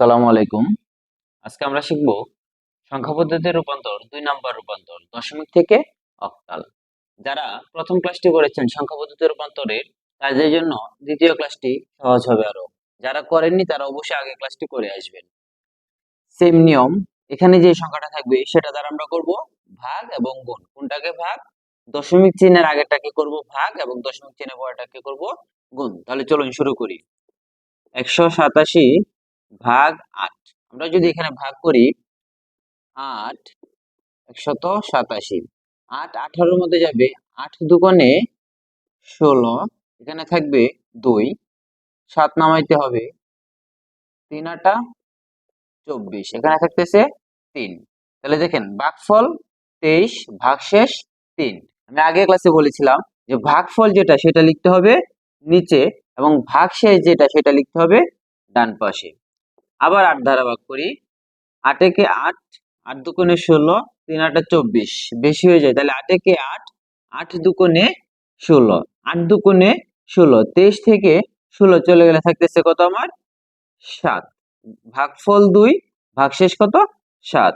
সালামু আলাইকুম। আজকে আমরা শিখব সংখ্যা পদ্ধতির রূপান্তর, দুই নাম্বার রূপান্তর, দশমিক থেকে অক্টাল যারা প্রথম ক্লাসটি করেছেন সংখ্যা পদ্ধতির রূপান্তরের, তাদের জন্য দ্বিতীয় ক্লাসটি সহজ হবে আরও। যারা করেননি, তারা অবশ্যই আগে ক্লাসটি করে আসবেন। সেম নিয়ম, এখানে যে সংখ্যাটা থাকবে, সেটা দ্বারা আমরা করব ভাগ এবং গুণ। কোনটাকে ভাগ? দশমিক চিহ্নের আগেরটাকে করব ভাগ এবং দশমিক চিহ্নের পরেরটাকে করব গুণ। তাহলে চলুন শুরু করি। একশো সাতাশি ভাগ আট। আমরা যদি এখানে ভাগ করি, আট একশত সাতাশি। আট আঠারোর মধ্যে যাবে, আট দুগুণে ষোলো, এখানে থাকবে দুই। সাত নামাইতে হবে, তিন আটা চব্বিশ, এখানে থাকতেছে তিন। তাহলে দেখেন, ভাগফল তেইশ, ভাগশেষ তিন। আমি আগে ক্লাসে বলেছিলাম যে ভাগফল যেটা, সেটা লিখতে হবে নিচে এবং ভাগশেষ যেটা, সেটা লিখতে হবে ডান পাশে। আবার আট দ্বারা ভাগ করি আটেকে আট আট দুকোণে ষোলো, তিন আটা চব্বিশ। বেশি হয়ে যায়, তাহলে আটেকে আট আট দুকোণে ষোলো, আট দুকোণে ষোলো, তেইশ থেকে ষোলো চলে গেলে থাকতেছে কত আমার? সাত। ভাগফল দুই, ভাগশেষ কত? সাত।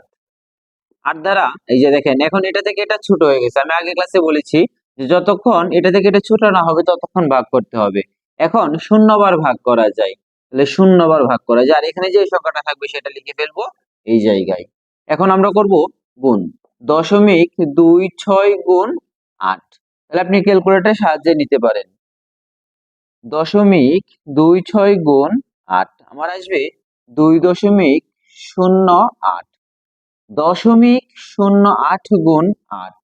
আট দ্বারা, এই যে দেখেন, এখন এটা থেকে এটা ছোট হয়ে গেছে। আমি আগে ক্লাসে বলেছি যে যতক্ষণ এটা থেকে এটা ছোট না হবে, ততক্ষণ ভাগ করতে হবে। এখন শূন্যবার ভাগ করা যায়। তাহলে শূন্যবার ভাগ করা যায়। আর এখানে যে সংখ্যাটা থাকবে সেটা লিখে ফেলব এই জায়গায়। এখন আমরা করব গুণ। দশমিক দুই ছয় গুণ আট। তাহলে আপনি ক্যালকুলেটরের সাহায্যে নিতে পারেন। দশমিক দুই ছয় গুণ আট। আমার আসবে দুই দশমিক শূন্য আট। দশমিক শূন্য আট গুণ আট।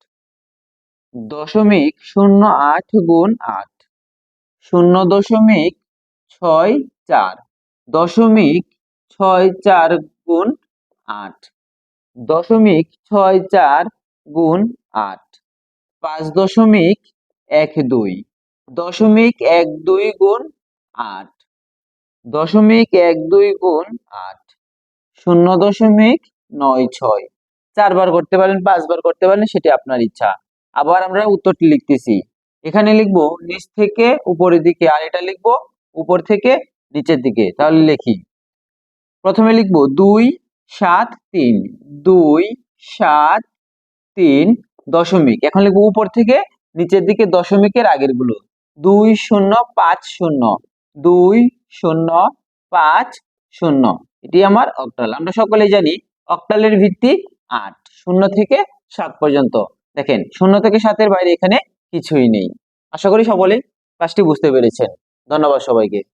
দশমিক শূন্য আট গুণ আট। শূন্য দশমিক ছয় চার দশমিক ছয় চার গুণ আট। দশমিক ছয় চার গুণ আট। পাঁচ দশমিক এক দুই। দশমিক এক দুই গুণ আট। দশমিক এক দুই গুণ আট। শূন্য দশমিক নয় ছয়। চারবার করতে পারেন, পাঁচবার করতে পারেন, সেটি আপনার ইচ্ছা। আবার আমরা উত্তরটি লিখতেছি। এখানে লিখব, নিচ থেকে উপরের দিকে, আর এটা লিখব, উপর থেকে নিচের দিকে, তাহলে লিখি। প্রথমে লিখব দুই সাত তিন, দুই সাত তিন দশমিক। এখন লিখব উপর থেকে নিচের দিকে দশমিকের আগেরগুলো। দুই শূন্য পাঁচ শূন্য, দুই শূন্য পাঁচ শূন্য। এটি আমার অক্টাল। আমরা সকলেই জানি অক্টালের ভিত্তি আট, শূন্য থেকে সাত পর্যন্ত। দেখেন, শূন্য থেকে সাতের বাইরে এখানে কিছুই নেই। আশা করি সকলেই কাজটি বুঝতে পেরেছেন। ধন্যবাদ সবাইকে।